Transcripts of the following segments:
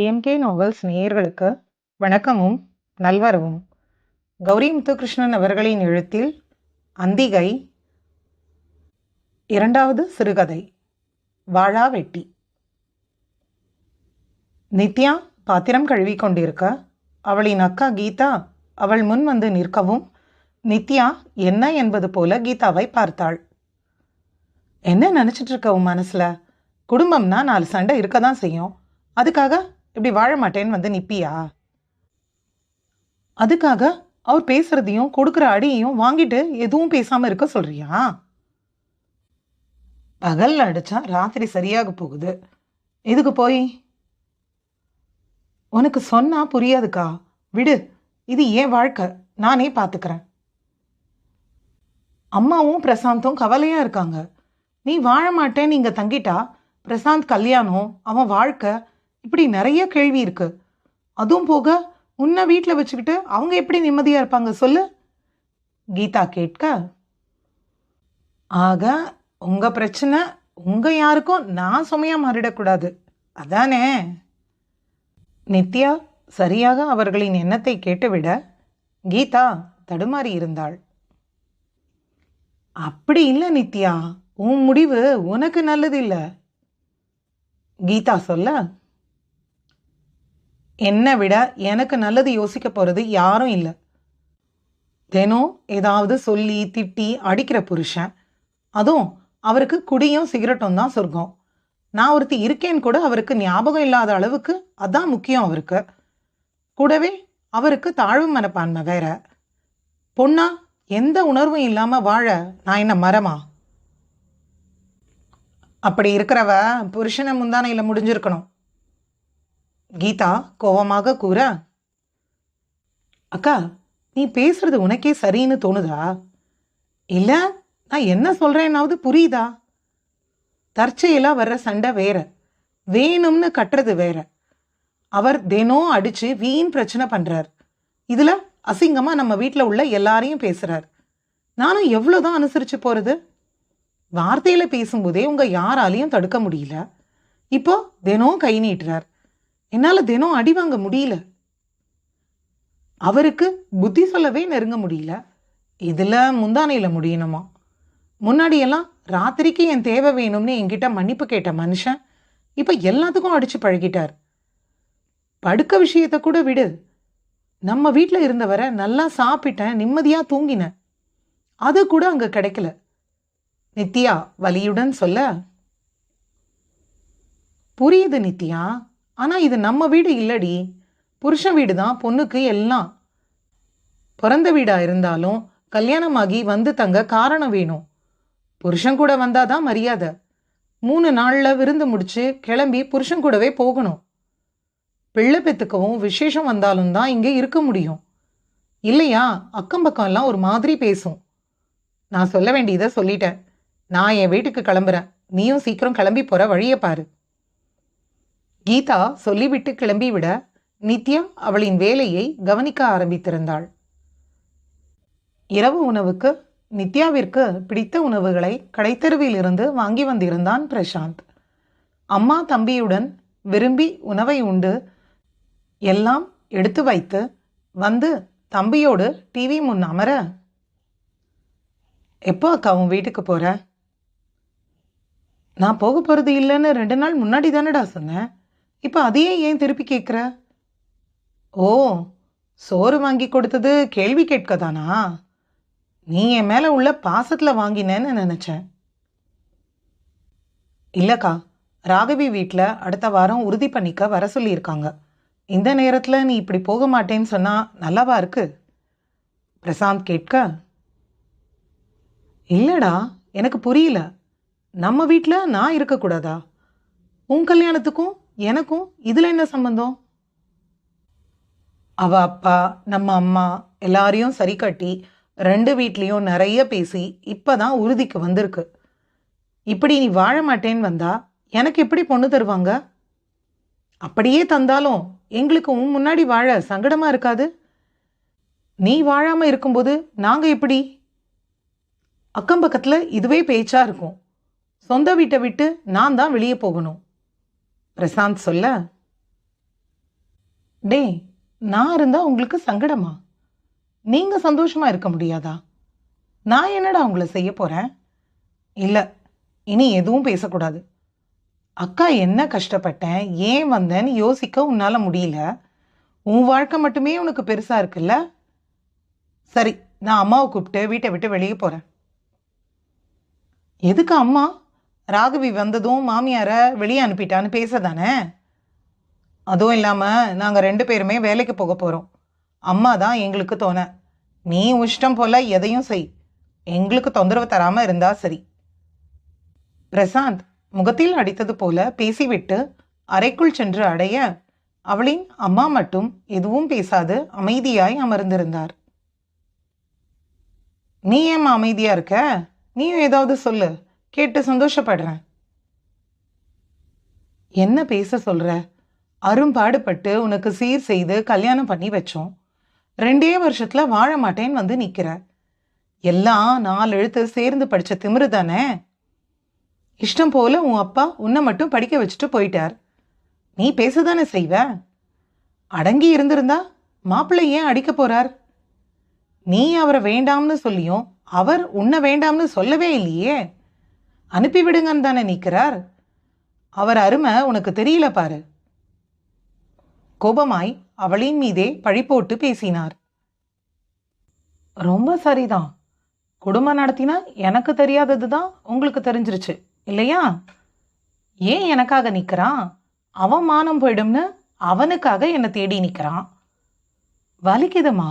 AMK novels நேயர்களுக்கு வணக்கமும் நல்வரவும். கௌரி முத்துகிருஷ்ணன் அவர்களின் எழுத்தில் அந்திகை இரண்டாவது சிறுகதை வாழா வெட்டி. நித்யா பாத்திரம் கழுவி கொண்டிருக்க அவளின் அக்கா கீதா அவள் முன் வந்து நிற்கவும் நித்யா என்ன என்பது போல கீதாவை பார்த்தாள். என்ன நினச்சிட்டு இருக்கவும் உன் மனசில்? குடும்பம்னா நாலு சண்டை இருக்க தான் செய்யும். அதுக்காக இப்படி வாழ மாட்டேன்னு வந்து நிப்பியா? அதுக்காக அவர் பேசுறதையும் கொடுக்குற அடியையும் வாங்கிட்டு எதுவும் பேசாம இருக்க சொல்றியா? பகல் அடிச்சா ராத்திரி சரியாக போகுது. இதுக்கு போய்? உனக்கு சொன்னா புரியாதுக்கா. விடு. இது ஏன் வாழ்க்கை? நானே பார்த்துக்கிறேன் அம்மாவும் பிரசாந்தும் கவலையா இருக்காங்க. நீ வாழ மாட்டேன்னு இங்க தங்கிட்டா பிரசாந்த் கல்யாணம் அவன் வாழ்க்கை இப்படி நிறைய கேள்வி இருக்கு. அதுவும் போக உன்னை வீட்டில் வச்சுக்கிட்டு அவங்க எப்படி நிம்மதியாக இருப்பாங்க சொல்லு. கீதா கேட்க ஆக உங்கள் பிரச்சனை உங்கள் யாருக்கும் நான் சுமையாக மாறிடக்கூடாது. அதானே? நித்யா சரியாக அவர்களின் எண்ணத்தை கேட்டுவிட கீதா தடுமாறி இருந்தாள். அப்படி இல்லை நித்யா. உன் முடிவு உனக்கு நல்லது இல்லை கீதா சொல்ல என்னை விட எனக்கு நல்லது யோசிக்க போகிறது யாரும் இல்லை. தினம் ஏதாவது சொல்லி திட்டி அடிக்கிற புருஷன். அதுவும் அவருக்கு குடியும் சிகரெட்டும் தான் சொர்க்கம். நான் ஒருத்தி இருக்கேன்னு கூட அவருக்கு ஞாபகம் இல்லாத அளவுக்கு அதான் முக்கியம் அவருக்கு. கூடவே அவருக்கு தாழ்வு மனப்பான்மை வேற. பொண்ணா எந்த உணர்வும் இல்லாமல் வாழ நான் என்ன மரமா? அப்படி இருக்கிறவ புருஷனை முந்தானையில் முடிஞ்சிருக்கணும். கீதா கோவமாக கூற அக்கா நீ பேசுறது உனக்கே சரின்னு தோணுதா? இல்ல நான் என்ன சொல்கிறேன்னாவது புரியுதா? தற்செயலா வர்ற சண்டை வேற. வேணும்னு கட்டுறது வேற. அவர் தினம் அடிச்சு வீண் பிரச்சனை பண்றார். இதுல அசிங்கமா நம்ம வீட்டில் உள்ள எல்லாரையும் பேசுறார். நானும் எவ்வளோதான் அனுசரிச்சு போறது? வார்த்தையில பேசும்போதே உங்க யாராலையும் தடுக்க முடியல. இப்போ தினம் கை நீட்டுறார். என்னால் தினம் அடி வாங்க முடியல. அவருக்கு புத்தி சொல்லவே நெருங்க முடியல. இதில் முந்தானையில் முடியணுமா? முன்னாடியெல்லாம் ராத்திரிக்கு என் தேவை வேணும்னு என்கிட்ட மன்னிப்பு கேட்ட மனுஷன் இப்போ எல்லாத்துக்கும் அடிச்சு பழகிட்டார். படுக்க விஷயத்த கூட விடு. நம்ம வீட்டில் இருந்தவரை நல்லா சாப்பிட்டேன் நிம்மதியாக தூங்கினேன். அது கூட அங்கே கிடைக்கல. நித்யா வலியுடன் சொல்ல புரியுது நித்யா? ஆனால் இது நம்ம வீடு இல்லடி. புருஷன் வீடு தான் பொண்ணுக்கு எல்லாம். பிறந்த வீடாக இருந்தாலும் கல்யாணமாகி வந்து தங்க காரணம் வேணும். புருஷன் கூட வந்தால் தான் மரியாதை. மூணு நாளில் விருந்து முடித்து கிளம்பி புருஷன் கூடவே போகணும். பிள்ளை பெத்துக்கவும் விசேஷம் வந்தாலும் தான் இங்கே இருக்க முடியும். இல்லையா? அக்கம் பக்கம்லாம் ஒரு மாதிரி பேசும். நான் சொல்ல வேண்டியதை சொல்லிட்டேன். நான் என் வீட்டுக்கு கிளம்புறேன். நீயும் சீக்கிரம் கிளம்பி போகிற வழியை பாரு. கீதா சொல்லிவிட்டு கிளம்பிவிட நித்யா அவளின் வேலையை கவனிக்க ஆரம்பித்திருந்தாள். இரவு உணவுக்கு நித்யாவிற்கு பிடித்த உணவுகளை கடைத்தெருவிலிருந்து வாங்கி வந்திருந்தான் பிரசாந்த். அம்மா தம்பியுடன் விரும்பி உணவை உண்டு எல்லாம் எடுத்து வைத்து வந்து தம்பியோடு டிவி முன் அமர எப்போ அக்கா உன் வீட்டுக்கு போகிற நான் போக போகிறது இல்லைன்னு ரெண்டு நாள் முன்னாடி தானடா சொன்னேன். இப்போ அதையே ஏன் திருப்பி கேட்குற ஓ சோறு வாங்கி கொடுத்தது கேள்வி கேட்க தானா நீ என் மேலே உள்ள பாசத்தில் வாங்கினேன்னு நினச்சேன். இல்லைக்கா ராகவி வீட்டில் அடுத்த வாரம் உறுதி பண்ணிக்க வர சொல்லியிருக்காங்க. இந்த நேரத்தில் நீ இப்படி போக மாட்டேன்னு சொன்னால் நல்லாவா இருக்கு? பிரசாந்த் கேட்க இல்லைடா எனக்கு புரியல. நம்ம வீட்டில் நான் இருக்கக்கூடாதா? உன் கல்யாணத்துக்கும் எனக்கும் இதில் என்ன சம்பந்தம்? அவ அப்பா நம்ம அம்மா எல்லாரையும் சரி கட்டி ரெண்டு வீட்லேயும் நிறைய பேசி இப்போ தான் உறுதிக்கு வந்திருக்கு. இப்படி நீ வாழ மாட்டேன்னு வந்தா எனக்கு எப்படி பொண்ணு தருவாங்க? அப்படியே தந்தாலும் எங்களுக்கு உன் முன்னாடி வாழ சங்கடமா இருக்காது? நீ வாழாம இருக்கும்போது நாங்க எப்படி? அக்கம் பக்கத்துல இதுவே பேச்சா இருக்கும். சொந்த வீட்டை விட்டு நான் தான் வெளியே போகணும். பிரசாந்த் சொல்ல டேய் நான் இருந்தா உங்களுக்கு சங்கடமா? நீங்க சந்தோஷமா இருக்க முடியாதா? நான் என்னடா உங்களை செய்ய போறேன்? இல்ல இனி எதுவும் பேசக்கூடாது. அக்கா என்ன கஷ்டப்பட்டேன் ஏன் வந்தேன்னு யோசிக்க உன்னால முடியல. உன் வாழ்க்கை மட்டுமே உனக்கு பெருசா இருக்குல்ல? சரி நான் அம்மாவை கூப்பிட்டு வீட்டை விட்டு வெளியே போறேன். எதுக்கு அம்மா? ராகவி வந்ததும் மாமியாரை வெளியே அனுப்பிட்டான்னு பேசதானே அதுவும் இல்லாமல் நாங்கள் ரெண்டு பேருமே வேலைக்கு போக போகிறோம் அம்மா தான் எங்களுக்கு தோண. நீ இஷ்டம் போல எதையும் செய். எங்களுக்கு தொந்தரவு தராமல் இருந்தா சரி. பிரசாந்த் முகத்தில் அடித்தது போல பேசிவிட்டு அறைக்குள் சென்று அடைய அவளின் அம்மா மட்டும் எதுவும் பேசாது அமைதியாய் அமர்ந்திருந்தார். நீ ஏம்மா அமைதியாக இருக்க? நீயும் ஏதாவது சொல்லு. கேட்டு சந்தோஷப்படுறேன். என்ன பேச சொல்ற? அரும்பாடுபட்டு உனக்கு சீர் செய்து கல்யாணம் பண்ணி வச்சோம். ரெண்டே வருஷத்துல வாழ மாட்டேன்னு வந்து நிற்கிற எல்லாம் நாலு எழுத்து சேர்ந்து படித்த திமிரு தானே? இஷ்டம் போல உன் அப்பா உன்னை மட்டும் படிக்க வச்சுட்டு போயிட்டார். நீ பேசதானே செய்வ? அடங்கி இருந்திருந்தா மாப்பிள்ளை ஏன் அடிக்க போறார்? நீ அவரை வேண்டாம்னு சொல்லியும் அவர் உன்னை வேண்டாம்னு சொல்லவே இல்லையே. அனுப்பிவிடுங்கன்னு தானே நிற்கிறார் அவர் அருமை உனக்கு தெரியல பாரு. கோபமாய் அவளின் மீதே பழி போட்டு பேசினார். ரொம்ப சரிதான். குடும்பம் நடத்தினா எனக்கு தெரியாதது தான் உங்களுக்கு தெரிஞ்சிருச்சு இல்லையா? ஏன் எனக்காக நிற்கிறான் அவன் மானம் போயிடும்னு அவனுக்காக என்னை தேடி நிற்கிறான் வலிக்குதுமா?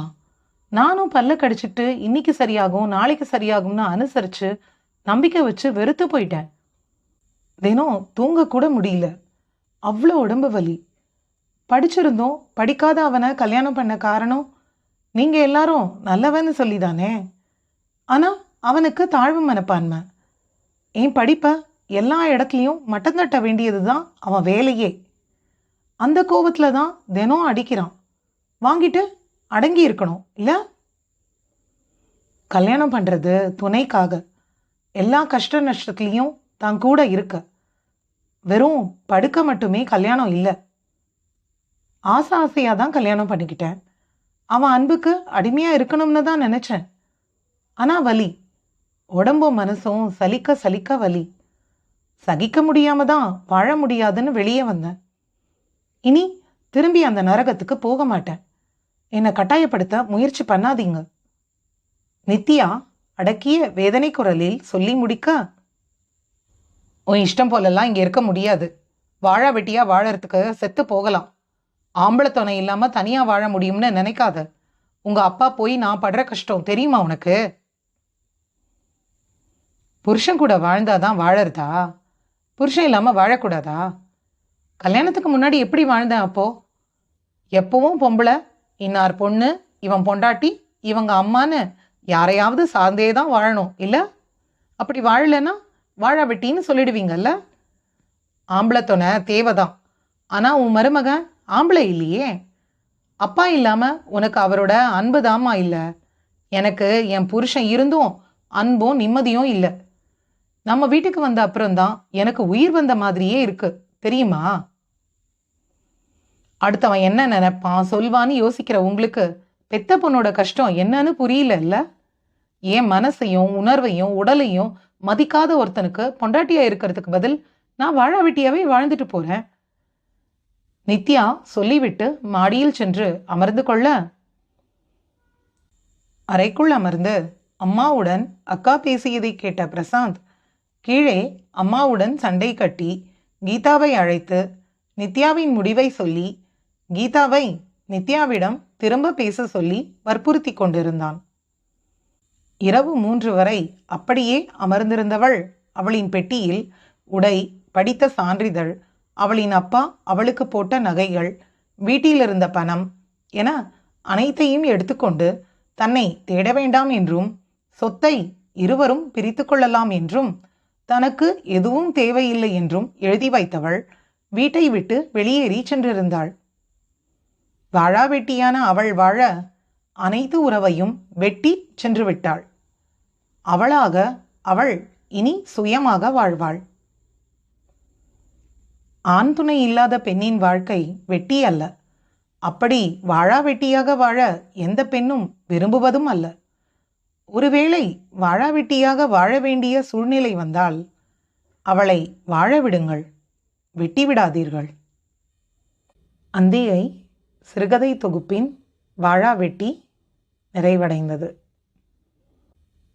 நானும் பல்ல கடிச்சிட்டு இன்னைக்கு சரியாகும் நாளைக்கு சரியாகும்னு அனுசரிச்சு நம்பிக்கை வச்சு வெறுத்து போயிட்டேன். தினம் தூங்க கூட முடியல. அவ்வளோ உடம்பு வலி. படிச்சிருந்தோம் படிக்காத அவனை கல்யாணம் பண்ண காரணம் நீங்கள் எல்லாரும் நல்லவன்னு சொல்லிதானே? ஆனால் அவனுக்கு தாழ்வு மனப்பான்மை. என் படிப்பை எல்லா இடத்துலையும் மட்டம் தட்ட வேண்டியது தான் அவன் வேலையே. அந்த கோபத்தில் தான் தினம் அடிக்கிறான். வாங்கிட்டு அடங்கி இருக்கணும் இல்லை? கல்யாணம் பண்ணுறது துணைக்காக. எல்லா கஷ்ட நஷ்டத்துலேயும் தான் கூட இருக்க. வெறும் படுக்க மட்டுமே கல்யாணம் இல்லை. ஆசை ஆசையாக தான் கல்யாணம் பண்ணிக்கிட்டேன். அவன் அன்புக்கு அடிமையாக இருக்கணும்னு தான் நினச்சேன். ஆனால் வலி. உடம்பும் மனசும் சலிக்க சலிக்க வலி. சகிக்க முடியாமல் தான் வாழ முடியாதுன்னு வெளியே வந்தேன். இனி திரும்பி அந்த நரகத்துக்கு போக மாட்டேன். என்னை கட்டாயப்படுத்த முயற்சி பண்ணாதீங்க. நித்யா அடக்கிய வேதனை குரலில் சொல்லி முடிக்க? உன் இஷ்டம் போலெல்லாம் இங்கே இருக்க முடியாது. வாழா வெட்டியா வாழறதுக்கு செத்து போகலாம். ஆம்பளை துணை இல்லாமல் தனியாக வாழ முடியும்னு நினைக்காத. உங்கள் அப்பா போய் நான் படுற கஷ்டம் தெரியுமா உனக்கு? புருஷன் கூட வாழ்ந்தாதான் வாழறதா? புருஷன் இல்லாமல் வாழக்கூடாதா? கல்யாணத்துக்கு முன்னாடி எப்படி வாழ்ந்தேன் அப்போ? எப்பவும் பொம்பளை இன்னார் பொண்ணு இவன் பொண்டாட்டி இவங்க அம்மான்னு யாரையாவது சார்ந்தே தான் வாழணும் இல்லை? அப்படி வாழலைன்னா வாழ வெட்டின்னு சொல்லிடுவீங்கல்ல? ஆம்பளை தேவை தேவைதான். ஆனால் உன் மருமகன் ஆம்பளை இல்லையே. அப்பா இல்லாமல் உனக்கு அவரோட அன்பு தாமா இல்லை? எனக்கு என் புருஷன் இருந்தும் அன்பும் நிம்மதியும் இல்லை. நம்ம வீட்டுக்கு வந்த அப்புறம்தான் எனக்கு உயிர் வந்த மாதிரியே இருக்கு. தெரியுமா? அடுத்தவன் என்ன நினைப்பான் சொல்வான்னு யோசிக்கிற உங்களுக்கு பெத்த பொண்ணோட கஷ்டம் என்னன்னு புரியலல்ல? என் மனசையும் உணர்வையும் உடலையும் மதிக்காத ஒருத்தனுக்கு பொண்டாட்டியா இருக்கிறதுக்கு பதில் நான் வாழ வெட்டியாவே வாழ்ந்துட்டு போறேன். நித்யா சொல்லிவிட்டு மாடியில் சென்று அமர்ந்து கொள்ள. அறைக்குள் அமர்ந்து அம்மாவுடன் அக்கா பேசியதை கேட்ட பிரசாந்த் கீழே அம்மாவுடன் சண்டை கட்டி கீதாவை அழைத்து நித்யாவின் முடிவை சொல்லி கீதாவை நித்யாவிடம் திரும்ப பேச சொல்லி வற்புறுத்தி கொண்டிருந்தான். இரவு மூன்று வரை அப்படியே அமர்ந்திருந்தவள் அவளின் பெட்டியில் உடை படித்த சான்றிதழ் அவளின் அப்பா அவளுக்கு போட்ட நகைகள் வீட்டிலிருந்த பணம் என அனைத்தையும் எடுத்துக்கொண்டு தன்னை தேட வேண்டாம் என்றும் சொத்தை இருவரும் பிரித்து கொள்ளலாம் என்றும் தனக்கு எதுவும் தேவையில்லை என்றும் எழுதி வைத்தவள் வீட்டை விட்டு வெளியேறி சென்றிருந்தாள். வாழா வெட்டியான அவள் வாழ அனைத்து உறவையும் வெட்டி சென்று விட்டாள் அவளாக அவள் இனி சுயமாக வாழ்வாள். ஆண் துணை இல்லாத பெண்ணின் வாழ்க்கை வெட்டி அல்ல. அப்படி வாழா வெட்டியாக வாழ எந்த பெண்ணும் விரும்புவதும் அல்ல. ஒருவேளை வாழா வெட்டியாக வாழ வேண்டிய சூழ்நிலை வந்தால் அவளை வாழ விடுங்கள் வெட்டி விடாதீர்கள். அந்தியை சிறுகதை தொகுப்பின் வாழா வெட்டி நிறைவடைந்தது.